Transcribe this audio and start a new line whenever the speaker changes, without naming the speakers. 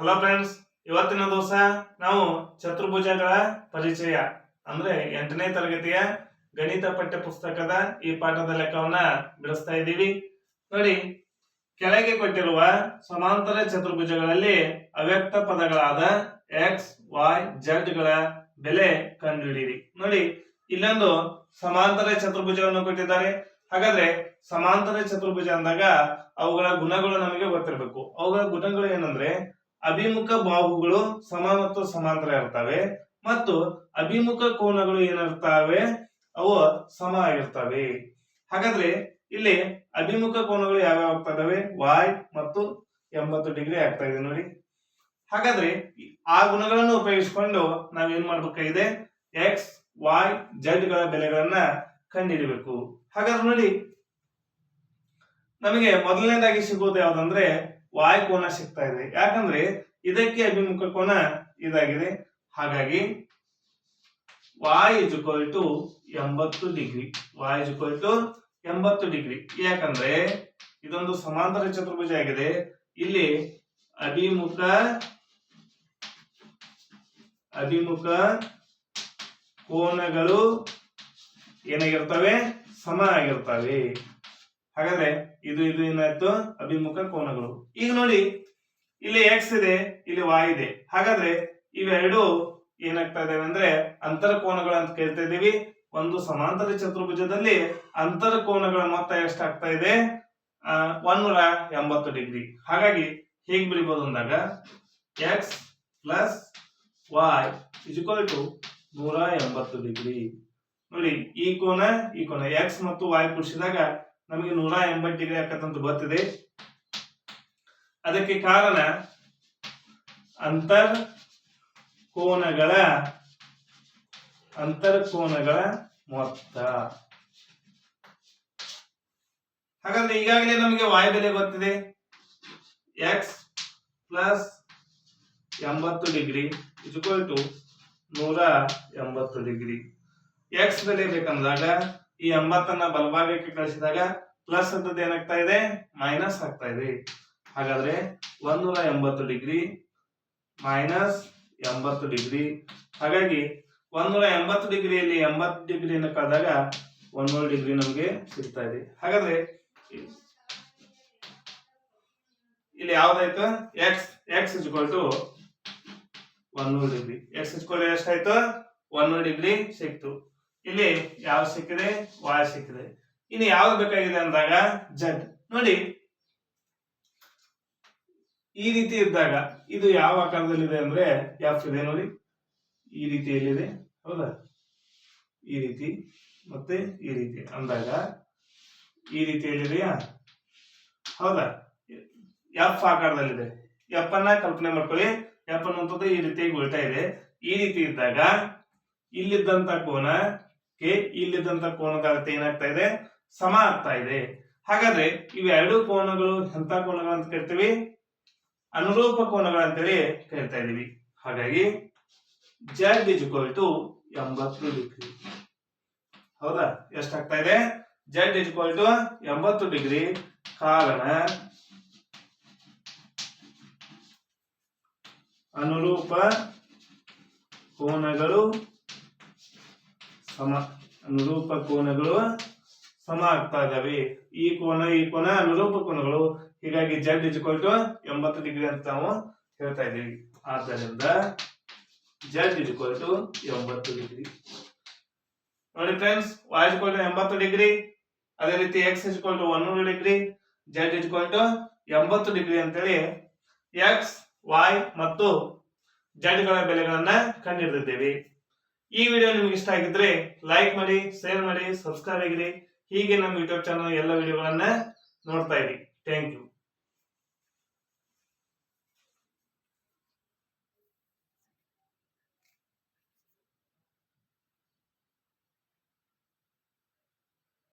Hello friends ಇವತ್ತಿನ ದಿವಸ ನಾವು ಚತುರ್ಭುಜಗಳ ಪರಿಚಯ, ಅಂದ್ರೆ ಎಂಟನೇ ತರಗತಿಯ ಗಣಿತ ಪಠ್ಯ ಪುಸ್ತಕದ ಈ ಪಾಠದ ಲೆಕ್ಕವನ್ನ ಬಿಡಿಸ್ತಾ ಇದ್ದೀವಿ. ನೋಡಿ, ಕೆಳಗೆ ಕೊಟ್ಟಿರುವ ಸಮಾಂತರ ಚತುರ್ಭುಜಗಳಲ್ಲಿ ಅವ್ಯಕ್ತ ಪದಗಳಾದ ಎಕ್ಸ್ ವೈ ಜೆಡ್ಗಳ ಬೆಲೆ ಕಂಡುಹಿಡಿಯಿರಿ. ನೋಡಿ, ಇಲ್ಲೊಂದು ಸಮಾಂತರ ಚತುರ್ಭುಜವನ್ನು ಕೊಟ್ಟಿದ್ದಾರೆ. ಹಾಗಾದ್ರೆ ಸಮಾಂತರ ಚತುರ್ಭುಜ ಅಂದಾಗ ಅವುಗಳ ಗುಣಗಳು ನಮಗೆ ಗೊತ್ತಿರಬೇಕು. ಅವುಗಳ ಗುಣಗಳು ಏನಂದ್ರೆ ಅಭಿಮುಖ ಬಾಹುಗಳು ಸಮ ಮತ್ತು ಸಮಾಂತರ ಇರ್ತವೆ. ಮತ್ತು ಅಭಿಮುಖ ಕೋನಗಳು ಏನಿರ್ತಾವೆ? ಅವು ಸಮ ಆಗಿರ್ತವೆ. ಹಾಗಾದ್ರೆ ಇಲ್ಲಿ ಅಭಿಮುಖ ಕೋನಗಳು ಯಾವ್ಯಾವ ಆಗ್ತಾ ಇದಾವೆ? ವಾಯ್ ಮತ್ತು ಎಂಬತ್ತು ಡಿಗ್ರಿ ಆಗ್ತಾ ಇದೆ ನೋಡಿ. ಹಾಗಾದ್ರೆ ಆ ಗುಣಗಳನ್ನು ಉಪಯೋಗಿಸಿಕೊಂಡು ನಾವೇನ್ ಮಾಡ್ಬೇಕಾಗಿದೆ? ಎಕ್ಸ್ ವಾಯ್ ಜೆಡ್ಗಳ ಬೆಲೆಗಳನ್ನ ಕಂಡುಹಿಡಿಬೇಕು ಹಾಗಾದ್ರೆ ನೋಡಿ, ನಮಗೆ ಮೊದಲನೇದಾಗಿ ಸಿಗೋದು ಯಾವ್ದಂದ್ರೆ ವಾಯ್ ಕೋನ ಸಿಗ್ತಾ ಇದೆ. ಯಾಕಂದ್ರೆ ಇದಕ್ಕೆ ಅಭಿಮುಖ ಕೋನ ಇದಾಗಿದೆ. ಹಾಗಾಗಿ ವಾಯ್ ಇಸ್ ಟು ಎಂಬತ್ತು ಡಿಗ್ರಿ. ವಾಯ್ ಇಸ್ ಟು ಎಂಬತ್ತು ಡಿಗ್ರಿ. ಯಾಕಂದ್ರೆ ಇದೊಂದು ಸಮಾಂತರ ಚತುರ್ಭುಜ ಆಗಿದೆ. ಇಲ್ಲಿ ಅಭಿಮುಖ ಅಭಿಮುಖ ಕೋನಗಳು ಏನಾಗಿರ್ತವೆ? ಸಮ ಆಗಿರ್ತವೆ. ಹಾಗಾದ್ರೆ ಇದು ಇದು ಏನಾಯ್ತು ಅಭಿಮುಖ ಕೋನಗಳು. ಈಗ ನೋಡಿ, ಇಲ್ಲಿ ಎಕ್ಸ್ ಇದೆ, ಇಲ್ಲಿ ವಾಯ್ ಇದೆ. ಹಾಗಾದ್ರೆ ಇವೆರಡು ಏನಾಗ್ತಾ ಇದಾವೆ ಅಂದ್ರೆ ಅಂತರ ಕೋನಗಳು ಅಂತ ಕೇಳ್ತಾ ಇದ್ದೀವಿ. ಒಂದು ಸಮಾಂತರ ಚತುರ್ಭುಜದಲ್ಲಿ ಅಂತರ ಕೋನಗಳ ಮೊತ್ತ ಎಷ್ಟಾಗ್ತಾ ಇದೆ? ಒಂದೂರ ಎಂಬತ್ತು ಡಿಗ್ರಿ. ಹಾಗಾಗಿ ಹೀಗೆ ಬರಿಬಹುದು ಅಂದಾಗ X plus Y equal to ನೂರ ಎಂಬತ್ತು ಡಿಗ್ರಿ. ನೋಡಿ, ಈ ಕೋನ ಈ ಕೋನ ಎಕ್ಸ್ ಮತ್ತು ವಾಯ್ ಕೂಡಿಸಿದಾಗ ನಮಗೆ ನೂರ ಎಂಬತ್ತು ಡಿಗ್ರಿ ಆಕತ್ತಂತ ಗೊತ್ತಿದೆ. ಅದಕ್ಕೆ ಕಾರಣ ಅಂತರ್ ಕೋನಗಳ ಅಂತರ್ ಕೋನಗಳ ಮೊತ್ತ. ಹಾಗಾದ್ರೆ ಈಗಾಗಲೇ ನಮಗೆ ವಾಯು ಬೆಲೆ ಗೊತ್ತಿದೆ. ಎಕ್ಸ್ ಪ್ಲಸ್ ಎಂಬತ್ತು ಡಿಗ್ರಿ ಇಕ್ವಲ್ ಟು ನೂರ ಎಂಬತ್ತು ಡಿಗ್ರಿ. ಎಕ್ಸ್ ಬೆಲೆ ಬೇಕಂದಾಗ ಈ ಎಂಬತ್ತನ್ನ ಬಲಭಾಗಕ್ಕೆ ಕಳಿಸಿದಾಗ ಪ್ಲಸ್ ಅಂತದ್ದು ಏನಾಗ್ತಾ ಇದೆ? ಮೈನಸ್ ಆಗ್ತಾ ಇದೆ. ಹಾಗಾದ್ರೆ ಒಂದೂರ ಎಂಬತ್ತು ಡಿಗ್ರಿ ಮೈನಸ್ ಎಂಬತ್ತು ಡಿಗ್ರಿ. ಹಾಗಾಗಿ ಒಂದೂರ ಎಂಬತ್ತು ಡಿಗ್ರಿಯಲ್ಲಿ ಎಂಬತ್ತು ಡಿಗ್ರಿಯನ್ನು ಕಳೆದಾಗ ಒಂದೂರು ಡಿಗ್ರಿ ನಮಗೆ ಸಿಗ್ತಾ ಇದೆ. ಹಾಗಾದ್ರೆ ಇಲ್ಲಿ ಯಾವ್ದಾಯ್ತು X X is equal to ಒಂದೂರು degree. X is equal ಎಷ್ಟಾಯ್ತು? ಒಂದೂರು ಡಿಗ್ರಿ ಸಿಕ್ತು. ಇಲ್ಲಿ ಯಾವ ಸಿಕ್ಕಿದೆ? ವಾಯ್ ಸಿಕ್ಕಿದೆ. ಇನ್ನು ಯಾವ್ದು ಬೇಕಾಗಿದೆ ಅಂದಾಗ ಜಡ್ ನೋಡಿ, ಈ ರೀತಿ ಇದ್ದಾಗ ಇದು ಯಾವ ಆಕಾರದಲ್ಲಿದೆ ಅಂದ್ರೆ ಎಫ್ ಇದೆ ನೋಡಿ. ಈ ರೀತಿಯಲ್ಲಿದೆ ಹೌದಾ? ಈ ರೀತಿ ಮತ್ತೆ ಈ ರೀತಿ. ಅಂದಾಗ ಈ ರೀತಿಯಲ್ಲಿದೆಯಾ ಹೌದಾ? ಎಫ್ ಆಕಾರದಲ್ಲಿದೆ. ಎಫ್ ಅನ್ನ ಕಲ್ಪನೆ ಮಾಡ್ಕೊಳ್ಳಿ. ಎಫ್ ಅನ್ನುವಂಥದ್ದು ಈ ರೀತಿಯಾಗಿ ಉಲ್ಟಾ ಇದೆ. ಈ ರೀತಿ ಇದ್ದಾಗ ಇಲ್ಲಿದ್ದಂತ ಕೋನ ಕೆ ಇಲ್ಲಿದ್ದಂತ ಕೋನದ ಅಳತೆ ಏನಾಗ್ತಾ ಇದೆ? ಸಮ ಆಗ್ತಾ ಇದೆ. ಹಾಗಾದ್ರೆ ಇವೆರಡು ಕೋನಗಳು ಎಂತ ಕೋನಗಳು ಅಂತ ಕರಿತೀವಿ ಅನುರೂಪ ಕೋನಗಳು ಅಂತೇಳಿ ಕರಿತಾ ಇದೀವಿ ಹಾಗಾಗಿ ಜೆಡ್ ಇಸ್ ಇಕ್ವಲ್ ಟು ಎಂಬತ್ತು ಡಿಗ್ರಿ. ಹೌದಾ? ಎಷ್ಟಾಗ್ತಾ ಇದೆ? ಜೆಡ್ ಇಸ್ ಇಕ್ವಲ್ ಟು ಎಂಬತ್ತು ಡಿಗ್ರಿ. ಕಾರಣ ಅನುರೂಪ ಕೋನಗಳು ಸಮ, ಅನುರೂಪ ಕೋನಗಳು ಸಮ ಆಗ್ತಾ ಇದಾವೆ. ಈ ಕೋನ ಈ ಕೋನ ಅನುರೂಪ ಕೋನಗಳು. ಹೀಗಾಗಿ ಜೆಡ್ ಇಸ್ಕೊಲ್ ಟು ಎಂಬತ್ತು ಡಿಗ್ರಿ ಅಂತ ನಾವು ಹೇಳ್ತಾ ಇದ್ದೀವಿ. ಆದ್ದರಿಂದ ಜೆಡ್ ಇಸ್ಕೊಲ್ ಟು ಎಂಬತ್ತು ಡಿಗ್ರಿ ನೋಡಿ friends Y is equal to ಎಂಬತ್ತು ಡಿಗ್ರಿ ಅದೇ ರೀತಿ X is equal to degree Z is equal to ಎಂಬತ್ತು ಡಿಗ್ರಿ ಅಂತೇಳಿ ಎಕ್ಸ್ ವಾಯ್ ಮತ್ತು ಜೆಡ್ಗಳ ಬೆಲೆಗಳನ್ನ ಕಂಡುಹಿಡಿದಿದ್ದೇವೆ. ಈ ವಿಡಿಯೋ ನಿಮ್ಗೆ ಇಷ್ಟ ಆಗಿದ್ರೆ ಲೈಕ್ ಮಾಡಿ ಶೇರ್ ಮಾಡಿ ಸಬ್ಸ್ಕ್ರೈಬ್ ಆಗಿರಿ. ಹೀಗೆ ನಮ್ಮ ಯೂಟ್ಯೂಬ್ ಚಾನಲ್ ಎಲ್ಲ ವಿಡಿಯೋಗಳನ್ನ ನೋಡ್ತಾ ಇರಿ. Thank you